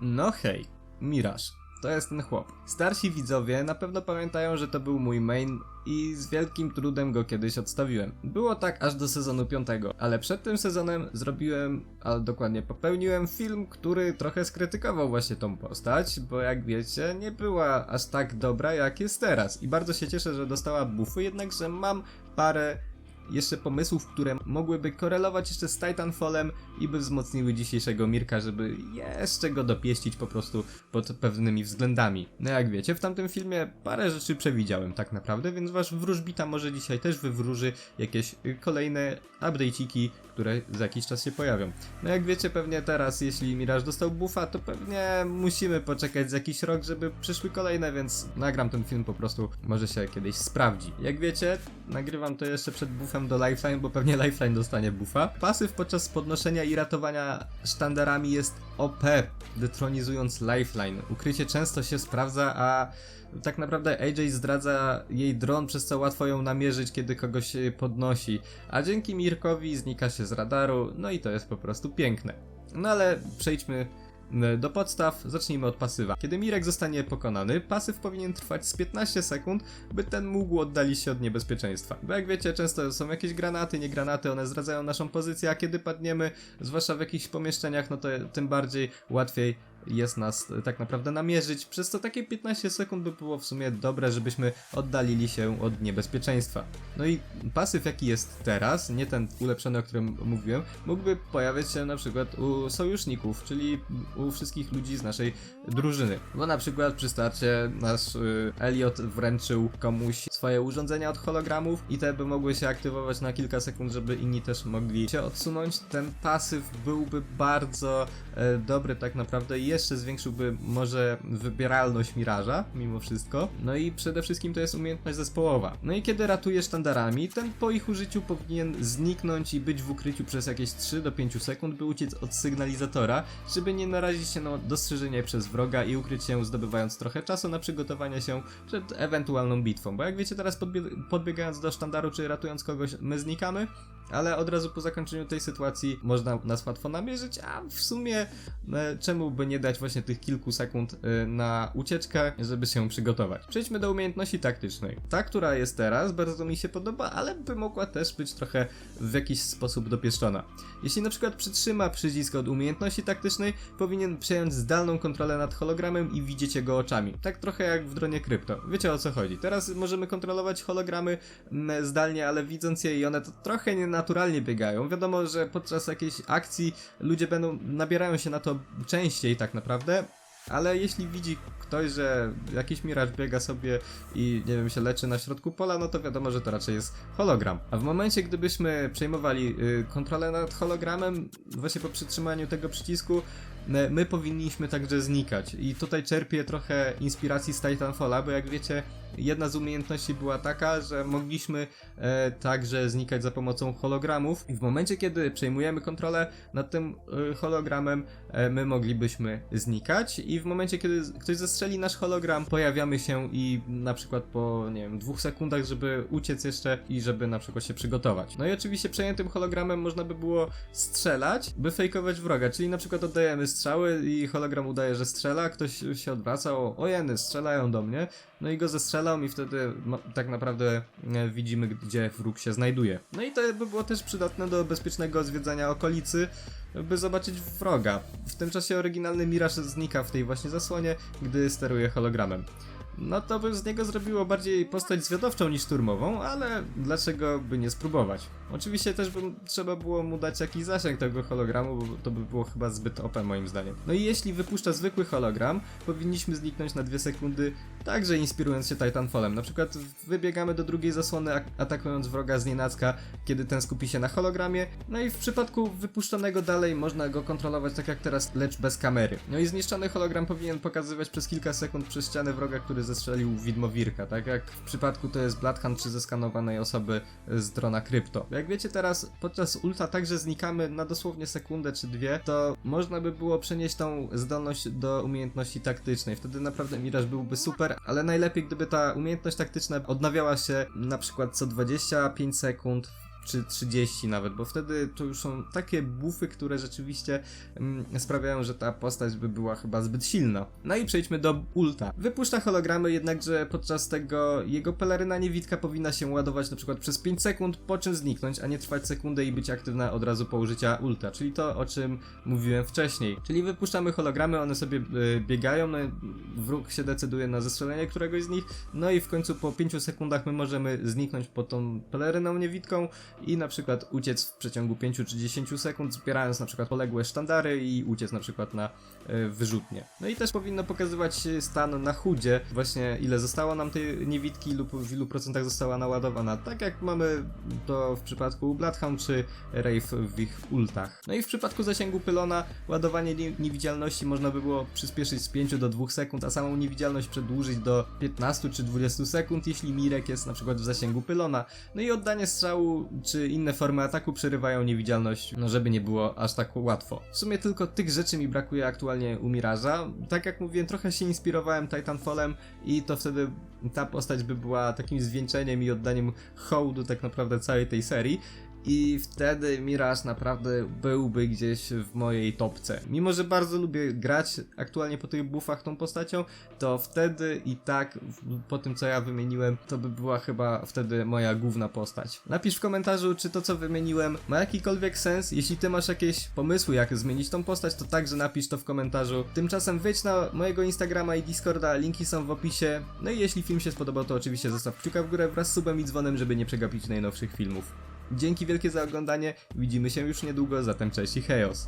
No hej, Miraż. To jest ten chłop. Starsi widzowie na pewno pamiętają, że to był mój main i z wielkim trudem go kiedyś odstawiłem. Było tak aż do sezonu 5, ale przed tym sezonem zrobiłem, a dokładnie popełniłem film, który trochę skrytykował właśnie tą postać, bo jak wiecie, nie była aż tak dobra jak jest teraz. I bardzo się cieszę, że dostała buffy, jednakże mam parę jeszcze pomysłów, które mogłyby korelować jeszcze z Titanfallem i by wzmocniły dzisiejszego Mirka, żeby jeszcze go dopieścić po prostu pod pewnymi względami. No jak wiecie, w tamtym filmie parę rzeczy przewidziałem tak naprawdę, więc wasz wróżbita może dzisiaj też wywróży jakieś kolejne update'iki, które za jakiś czas się pojawią. No jak wiecie, pewnie teraz, jeśli Mirage dostał buffa, to pewnie musimy poczekać z jakiś rok, żeby przyszły kolejne, więc nagram ten film po prostu, może się kiedyś sprawdzi. Jak wiecie, nagrywam to jeszcze przed buffem do Lifeline, bo pewnie Lifeline dostanie buffa. Pasyw podczas podnoszenia i ratowania sztandarami jest OP, detronizując Lifeline. Ukrycie często się sprawdza, a tak naprawdę AJ zdradza jej dron, przez co łatwo ją namierzyć, kiedy kogoś podnosi, a dzięki Mirkowi znika się z radaru, no i to jest po prostu piękne. No ale przejdźmy do podstaw, zacznijmy od pasywa. Kiedy Mirek zostanie pokonany, pasyw powinien trwać z 15 sekund, by ten mógł oddalić się od niebezpieczeństwa. Bo jak wiecie, często są jakieś granaty, nie granaty, one zdradzają naszą pozycję, a kiedy padniemy, zwłaszcza w jakichś pomieszczeniach, no to tym bardziej łatwiej jest nas tak naprawdę namierzyć, przez to takie 15 sekund by było w sumie dobre, żebyśmy oddalili się od niebezpieczeństwa. No i pasyw jaki jest teraz, nie ten ulepszony, o którym mówiłem, mógłby pojawiać się na przykład u sojuszników, czyli u wszystkich ludzi z naszej drużyny. Bo na przykład przy starcie nasz y, Elliot wręczył komuś swoje urządzenia od hologramów i te by mogły się aktywować na kilka sekund, żeby inni też mogli się odsunąć. Ten pasyw byłby bardzo e, dobry tak naprawdę jeszcze zwiększyłby może wybieralność Miraża, mimo wszystko. No i przede wszystkim to jest umiejętność zespołowa. No i kiedy ratujesz sztandarami, ten po ich użyciu powinien zniknąć i być w ukryciu przez jakieś 3 do 5 sekund, by uciec od sygnalizatora, żeby nie narazić się na dostrzeżenie przez wroga i ukryć się zdobywając trochę czasu na przygotowanie się przed ewentualną bitwą. Bo jak wiecie teraz podbie- podbiegając do sztandaru czy ratując kogoś, my znikamy, ale od razu po zakończeniu tej sytuacji można nas łatwo namierzyć, a w sumie e, czemu by nie dać właśnie tych kilku sekund e, na ucieczkę, żeby się przygotować. Przejdźmy do umiejętności taktycznej. Ta, która jest teraz, bardzo mi się podoba, ale by mogła też być trochę w jakiś sposób dopieszczona. Jeśli na przykład przytrzyma przycisk od umiejętności taktycznej, powinien przejąć zdalną kontrolę nad hologramem i widzieć jego oczami. Tak trochę jak w dronie krypto. Wiecie o co chodzi. Teraz możemy kontrolować hologramy mm, zdalnie, ale widząc je i one to trochę nienaturalnie biegają. Wiadomo, że podczas jakiejś akcji ludzie będą, nabierają się na to częściej tak naprawdę, ale jeśli widzi ktoś, że jakiś miraż biega sobie i nie wiem, się leczy na środku pola, no to wiadomo, że to raczej jest hologram. A w momencie, gdybyśmy przejmowali y, kontrolę nad hologramem, właśnie po przytrzymaniu tego przycisku, y, my powinniśmy także znikać. I tutaj czerpię trochę inspiracji z Titanfalla, bo jak wiecie, jedna z umiejętności była taka, że mogliśmy e, także znikać za pomocą hologramów i w momencie, kiedy przejmujemy kontrolę nad tym e, hologramem, e, my moglibyśmy znikać i w momencie, kiedy ktoś zestrzeli nasz hologram, pojawiamy się i na przykład po, nie wiem, dwóch sekundach, żeby uciec jeszcze i żeby na przykład się przygotować. No i oczywiście przejętym hologramem można by było strzelać, by fejkować wroga, czyli na przykład oddajemy strzały i hologram udaje, że strzela, ktoś się odwraca, o, o jeny, strzelają do mnie, no i go zestrzelam i wtedy tak naprawdę e, widzimy, gdzie wróg się znajduje. No i to by było też przydatne do bezpiecznego zwiedzania okolicy, by zobaczyć wroga. W tym czasie oryginalny Mirage znika w tej właśnie zasłonie, gdy steruje hologramem. No to by z niego zrobiło bardziej postać zwiadowczą niż szturmową, ale dlaczego by nie spróbować? Oczywiście też by trzeba było mu dać jakiś zasięg tego hologramu, bo to by było chyba zbyt OP moim zdaniem. No i jeśli wypuszcza zwykły hologram, powinniśmy zniknąć na dwie sekundy, także inspirując się Titanfallem. Na przykład wybiegamy do drugiej zasłony, ak- atakując wroga z nienacka, kiedy ten skupi się na hologramie. No i w przypadku wypuszczonego dalej można go kontrolować tak jak teraz, lecz bez kamery. No i zniszczony hologram powinien pokazywać przez kilka sekund przez ścianę wroga, który zestrzelił widmowirka, tak jak w przypadku to jest Bloodhound przy zeskanowanej osoby z drona krypto. Jak wiecie teraz, podczas ulta także znikamy na dosłownie sekundę czy dwie, to można by było przenieść tą zdolność do umiejętności taktycznej. Wtedy naprawdę Miraż byłby super, ale najlepiej gdyby ta umiejętność taktyczna odnawiała się na przykład co 25 sekund czy 30 nawet, bo wtedy to już są takie bufy, które rzeczywiście mm, sprawiają, że ta postać by była chyba zbyt silna. No i przejdźmy do ulta. Wypuszcza hologramy, jednakże podczas tego jego peleryna niewidka powinna się ładować na przykład przez 5 sekund, po czym zniknąć, a nie trwać sekundę i być aktywna od razu po użycia ulta, czyli to o czym mówiłem wcześniej. Czyli wypuszczamy hologramy, one sobie y, biegają, no, wróg się decyduje na zestrzelenie któregoś z nich, no i w końcu po 5 sekundach my możemy zniknąć pod tą peleryną niewidką i na przykład uciec w przeciągu 5 czy 10 sekund, zbierając na przykład poległe sztandary i uciec na przykład na e, wyrzutnie. No i też powinno pokazywać stan na chudzie, właśnie ile zostało nam tej niewidki lub w ilu procentach została naładowana, tak jak mamy to w przypadku Bloodhound czy Wraith w ich ultach. No i w przypadku zasięgu pylona ładowanie nie- niewidzialności można by było przyspieszyć z 5 do 2 sekund, a samą niewidzialność przedłużyć do 15 czy 20 sekund, jeśli Mirek jest na przykład w zasięgu pylona. No i oddanie strzału czy inne formy ataku przerywają niewidzialność, no żeby nie było aż tak łatwo. W sumie tylko tych rzeczy mi brakuje aktualnie u Miraża. Tak jak mówiłem, trochę się inspirowałem Titanfallem i to wtedy ta postać by była takim zwieńczeniem i oddaniem hołdu tak naprawdę całej tej serii. I wtedy Miraż naprawdę byłby gdzieś w mojej topce. Mimo, że bardzo lubię grać aktualnie po tych buffach tą postacią, to wtedy i tak, po tym co ja wymieniłem, to by była chyba wtedy moja główna postać. Napisz w komentarzu, czy to co wymieniłem ma jakikolwiek sens. Jeśli ty masz jakieś pomysły, jak zmienić tą postać, to także napisz to w komentarzu. Tymczasem wejdź na mojego Instagrama i Discorda, linki są w opisie. No i jeśli film się spodobał, to oczywiście zostaw kciuka w górę wraz z subem i dzwonem, żeby nie przegapić najnowszych filmów. Dzięki wielkie za oglądanie, widzimy się już niedługo, zatem cześć i hejos.